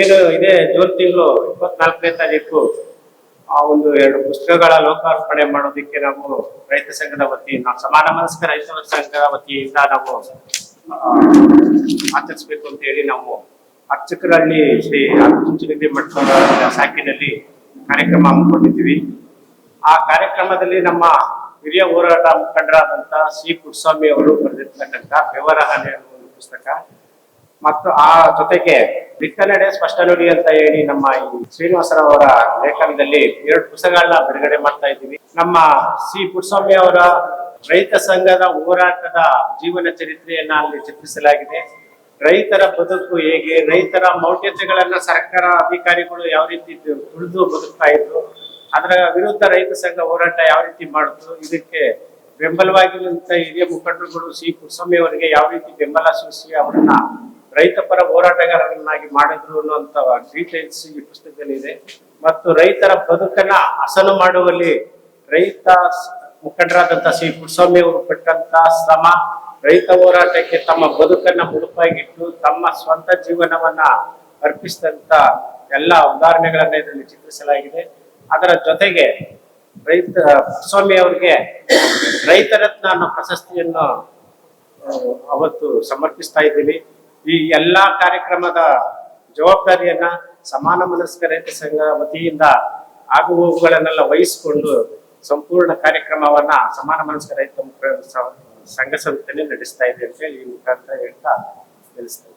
ಏನು ಇದೇ, ಜೂನ್ ತಿಂಗಳು ಇಪ್ಪತ್ನಾಲ್ಕನೇ ತಾರೀಕು. ಆ ಒಂದು ಎರಡು ಪುಸ್ತಕಗಳ ಲೋಕಾರ್ಪಣೆ ಮಾಡೋದಕ್ಕೆ ನಾವು ರೈತ ಸಂಘದ ವತಿಯಿಂದ ಸಮಾನ ಮನಸ್ಕ ರೈತ ಸಂಘದ ವತಿಯಿಂದ ನಾವು ಆಚರಿಸ್ಬೇಕು ಅಂತ ಹೇಳಿ ನಾವು ಅರ್ಚಕರಲ್ಲಿ ಶ್ರೀ ಆತ್ಮಚುಂಚನಗಿರಿ ಮಠದ ಸಾಕಿನಲ್ಲಿ ಕಾರ್ಯಕ್ರಮ ಹಮ್ಮಿಕೊಂಡಿದ್ದೀವಿ. ಆ ಕಾರ್ಯಕ್ರಮದಲ್ಲಿ ನಮ್ಮ ಹಿರಿಯ ಹೋರಾಟ ಮುಖಂಡರಾದಂತಹ ಸಿ ಪುಟ್ಟಸ್ವಾಮಿ ಅವರು ಬರೆದಿರ್ತಕ್ಕಂಥ ವ್ಯವಹಾರ ಪುಸ್ತಕ. ಮತ್ತು ಆ ಜೊತೆಗೆ ಬಿತ್ತನೆಡೆ ಸ್ಪಷ್ಟ ನುಡಿ ಅಂತ ಹೇಳಿ ನಮ್ಮ ಈ ಶ್ರೀನಿವಾಸರಾವ್ ಅವರ ಲೇಖನದಲ್ಲಿ ಎರಡು ಪುಸ್ತಕಗಳನ್ನ ಬಿಡುಗಡೆ ಮಾಡ್ತಾ ಇದ್ದೀವಿ. ನಮ್ಮ ಸಿ ಪುಟ್ಸ್ವಾಮಿ ಅವರ ರೈತ ಸಂಘದ ಹೋರಾಟದ ಜೀವನ ಚರಿತ್ರೆಯನ್ನ ಅಲ್ಲಿ ಚಿತ್ರಿಸಲಾಗಿದೆ. ರೈತರ ಬದುಕು ಹೇಗೆ, ರೈತರ ಮೌಢ್ಯತೆಗಳನ್ನ ಸರ್ಕಾರ, ಅಧಿಕಾರಿಗಳು ಯಾವ ರೀತಿ ತುಳಿದು ಬದುಕ್ತಾ ಇದ್ರು, ಅದರ ವಿರುದ್ಧ ರೈತ ಸಂಘ ಹೋರಾಟ ಯಾವ ರೀತಿ ಮಾಡಿದ್ರು ಇದಕ್ಕೆ ಬೆಂಬಲವಾಗಿರುವಂತಹ ಹಿರಿಯ ಮುಖಂಡರುಗಳು ಸಿ ಪುಟ್ಸ್ವಾಮಿ ಅವರಿಗೆ ಯಾವ ರೀತಿ ಬೆಂಬಲ ಸೂಚಿಸಿ ಅವರನ್ನ ರೈತ ಪರ ಹೋರಾಟಗಾರರನ್ನಾಗಿ ಮಾಡಿದ್ರು ಅನ್ನುವಂತ ಡೀಟೇಲ್ಸ್ ಈ ಪುಸ್ತಕದಲ್ಲಿ ಇದೆ ಮತ್ತು ರೈತರ ಬದುಕನ್ನ ಹಸನು ಮಾಡುವಲ್ಲಿ ರೈತ ಮುಖಂಡರಾದಂತ ಶ್ರೀ ಕುಸ್ವಾಮಿ ಅವರು ಪಟ್ಟಂತ ಶ್ರಮ, ರೈತ ಹೋರಾಟಕ್ಕೆ ತಮ್ಮ ಬದುಕನ್ನ ಮುಡುಪಾಗಿಟ್ಟು ತಮ್ಮ ಸ್ವಂತ ಜೀವನವನ್ನ ಅರ್ಪಿಸಿದಂತ ಎಲ್ಲ ಉದಾಹರಣೆಗಳನ್ನ ಇದರಲ್ಲಿ ಚಿತ್ರಿಸಲಾಗಿದೆ. ಅದರ ಜೊತೆಗೆ ರೈತ ಸ್ವಾಮಿ ಅವರಿಗೆ ರೈತ ರತ್ನ ಅನ್ನೋ ಪ್ರಶಸ್ತಿಯನ್ನು ಅವತ್ತು ಸಮರ್ಪಿಸ್ತಾ ಇದ್ದೀವಿ ಈ ಎಲ್ಲಾ ಕಾರ್ಯಕ್ರಮದ ಜವಾಬ್ದಾರಿಯನ್ನ ಸಮಾನ ಮನಸ್ಕ ರೈತ ಸಂಘ ವತಿಯಿಂದ ಆಗು ಹೋಗುಗಳನ್ನೆಲ್ಲ ವಹಿಸಿಕೊಂಡು ಸಂಪೂರ್ಣ ಕಾರ್ಯಕ್ರಮವನ್ನ ಸಮಾನ ಮನಸ್ಕ ರೈತ ಸಂಘ ಸಂಸ್ಥೆನೇ ನಡೆಸ್ತಾ ಇದೆ ಅಂತ ಈ ಮುಖಾಂತರ ಹೇಳ್ತಾ ತಿಳಿಸ್ತಾ.